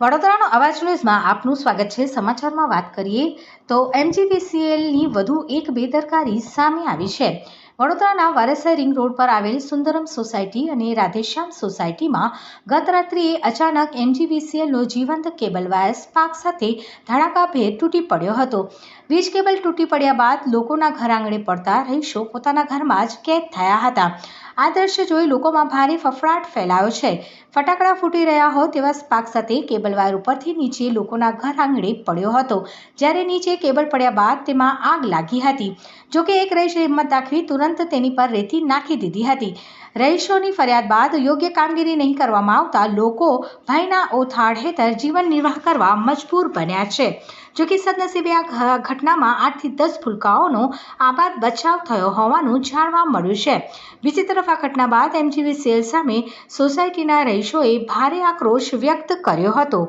વડોદરાનો અવાજ ન્યૂઝમાં આપનું સ્વાગત છે. સમાચારમાં વાત કરીએ તો એમજીવીસીએલની વધુ એક બેદરકારી સામે આવી છે. વડોદરાના વારસાઈ રિંગ રોડ પર આવેલ સુંદરમ સોસાયટી અને રાધેશ્યામ સોસાયટીમાં ગત રાત્રિએ અચાનક એમજીવીસીએલનો જીવંત કેબલ વાયર સ્પાર્ક સાથે ધડાકાભેર તૂટી પડ્યો હતો. વીજ કેબલ તૂટી પડ્યા બાદ લોકોના ઘર આંગણે પડતા રહીશો પોતાના ઘરમાં જ કેદ થયા હતા. આ દ્રશ્ય જોઈ લોકોમાં ભારે ફફડાટ ફેલાયો છે. ફટાકડા ફૂટી રહ્યા હોય તેવા સ્પાર્ક સાથે કેબલ વાયર ઉપરથી નીચે લોકોના ઘર આંગણે પડ્યો હતો. જ્યારે નીચે કેબલ પડ્યા બાદ તેમાં આગ લાગી હતી. જોકે એક રહીશે હિંમત દાખવી તુરંત તેની પર રેતી નાખી દીધી હતી. રહીશોની ફરિયાદ બાદ યોગ્ય કામગીરી નહીં કરવામાં આવતા લોકો ભાઈના ઓથાળ હેઠળ જીવન નિર્વાહ કરવા મજબૂર બન્યા છે. જોકે સદનસીબે આ ઘટનામાં આઠથી દસ ફૂલકાઓનો આબાદ બચાવ થયો હોવાનું જાણવા મળ્યું છે. બીજી તરફ આ ઘટના બાદ એમજીવી સેલ સામે સોસાયટીના રહીશોએ ભારે આક્રોશ વ્યક્ત કર્યો હતો.